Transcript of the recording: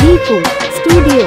ভিপুর studio.